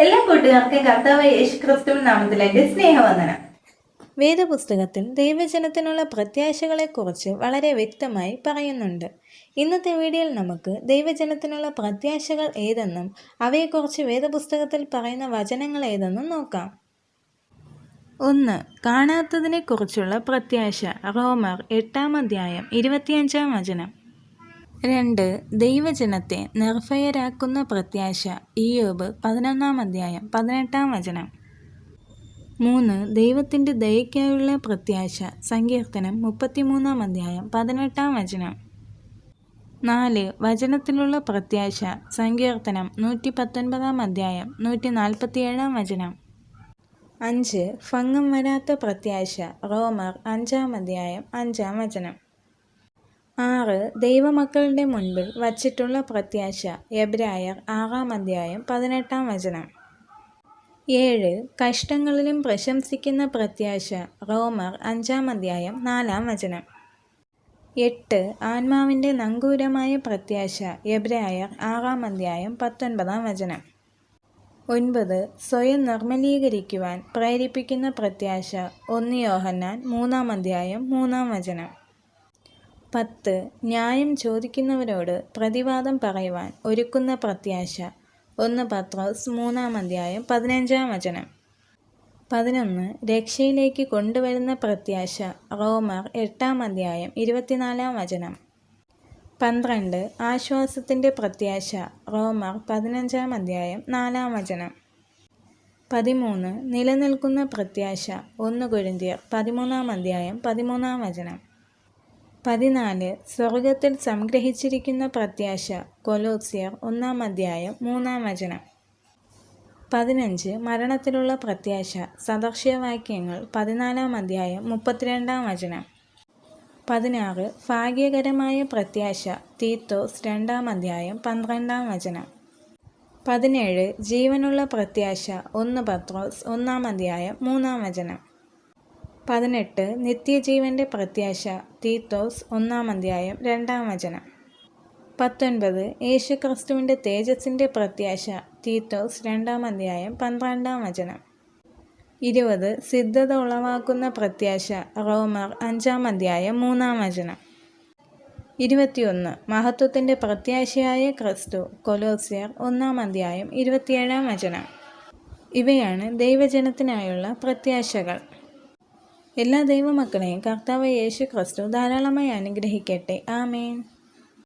എല്ലാ കൂട്ടുകാർക്കും കർത്താവ് യേശു ക്രിസ്തു നാമത്തിൽ സ്നേഹവന്ദനം. വേദപുസ്തകത്തിൽ ദൈവജനത്തിനുള്ള പ്രത്യാശകളെക്കുറിച്ച് വളരെ വ്യക്തമായി പറയുന്നുണ്ട്. ഇന്നത്തെ വീഡിയോയിൽ നമുക്ക് ദൈവജനത്തിനുള്ള പ്രത്യാശകൾ ഏതെന്നും അവയെക്കുറിച്ച് വേദപുസ്തകത്തിൽ പറയുന്ന വചനങ്ങൾ ഏതെന്നും നോക്കാം. ഒന്ന് കാണാത്തതിനെക്കുറിച്ചുള്ള പ്രത്യാശ. റോമർ എട്ടാം അധ്യായം ഇരുപത്തിയഞ്ചാം വചനം. രണ്ട് ദൈവജനത്തെ നിർഭയരാക്കുന്ന പ്രത്യാശ. ഇയോബ് പതിനൊന്നാം അധ്യായം പതിനെട്ടാം വചനം. മൂന്ന് ദൈവത്തിന്റെ ദയയ്ക്കായുള്ള പ്രത്യാശ. സങ്കീർത്തനം മുപ്പത്തിമൂന്നാം അധ്യായം പതിനെട്ടാം വചനം. നാല് വചനത്തിലുള്ള പ്രത്യാശ. സങ്കീർത്തനം നൂറ്റി പത്തൊൻപതാം അധ്യായം നൂറ്റി നാൽപ്പത്തിയേഴാം വചനം. അഞ്ച് ഭംഗം വരാത്ത പ്രത്യാശ. റോമർ അഞ്ചാം അധ്യായം അഞ്ചാം വചനം. ആറ് ദൈവമക്കളുടെ മുൻപിൽ വച്ചിട്ടുള്ള പ്രത്യാശ. എബ്രായർ ആറാം അധ്യായം പതിനെട്ടാം വചനം. ഏഴ് കഷ്ടങ്ങളിലും പ്രശംസിക്കുന്ന പ്രത്യാശ. റോമർ അഞ്ചാം അധ്യായം നാലാം വചനം. എട്ട് ആത്മാവിന്റെ നങ്കൂരമായ പ്രത്യാശ. എബ്രായർ ആറാം അധ്യായം പത്തൊൻപതാം വചനം. ഒൻപത് സ്വയം നിർമ്മലീകരിക്കുവാൻ പ്രേരിപ്പിക്കുന്ന പ്രത്യാശ. ഒന്ന് യോഹന്നാൻ മൂന്നാം അധ്യായം മൂന്നാം വചനം. പത്ത്. ന്യായം ചോദിക്കുന്നവരോട് പ്രതിവാദം പറയുവാൻ ഒരുക്കുന്ന പ്രത്യാശ. ഒന്ന് പത്രോസ് മൂന്നാം അധ്യായം പതിനഞ്ചാം വചനം. പതിനൊന്ന്. രക്ഷയിലേക്ക് കൊണ്ടുവരുന്ന പ്രത്യാശ. റോമർ എട്ടാം അധ്യായം ഇരുപത്തിനാലാം വചനം. പന്ത്രണ്ട്. ആശ്വാസത്തിന്റെ പ്രത്യാശ. റോമർ പതിനഞ്ചാം അധ്യായം നാലാം വചനം. പതിമൂന്ന്. നിലനിൽക്കുന്ന പ്രത്യാശ. ഒന്ന് കൊരിന്തിയർ പതിമൂന്നാം അധ്യായം പതിമൂന്നാം വചനം. പതിനാല്. സ്വർഗത്തിൽ സംഗ്രഹിച്ചിരിക്കുന്ന പ്രത്യാശ. കൊലോസിയർ ഒന്നാം അധ്യായം മൂന്നാം വചനം. പതിനഞ്ച്. മരണത്തിലുള്ള പ്രത്യാശ. സദർശ്യവാക്യങ്ങൾ പതിനാലാം അധ്യായം മുപ്പത്തിരണ്ടാം വചനം. പതിനാറ്. ഭാഗ്യകരമായ പ്രത്യാശ. തീത്തോസ് രണ്ടാം അധ്യായം പന്ത്രണ്ടാം വചനം. പതിനേഴ്. ജീവനുള്ള പ്രത്യാശ. ഒന്ന് പത്രോസ് ഒന്നാം അധ്യായം മൂന്നാം വചനം. പതിനെട്ട് നിത്യജീവന്റെ പ്രത്യാശ തീത്തോസ് ഒന്നാം അധ്യായം രണ്ടാം വചനം. പത്തൊൻപത് യേശുക്രിസ്തുവിന്റെ തേജസ്സിന്റെ പ്രത്യാശ തീത്തോസ് രണ്ടാം അധ്യായം പന്ത്രണ്ടാം വചനം. ഇരുപത് സിദ്ധത ഉളവാക്കുന്ന പ്രത്യാശ റോമർ അഞ്ചാം അധ്യായം മൂന്നാം വചനം. ഇരുപത്തിയൊന്ന് മഹത്വത്തിന്റെ പ്രത്യാശയായ ക്രിസ്തു കൊലോസിയർ ഒന്നാം അധ്യായം ഇരുപത്തിയേഴാം വചനം. ഇവയാണ് ദൈവജനത്തിനായുള്ള പ്രത്യാശകൾ. എല്ലാ ദൈവമക്കളെയും കർത്താവ് യേശു ക്രിസ്തു ധാരാളമായി അനുഗ്രഹിക്കട്ടെ. ആമേൻ.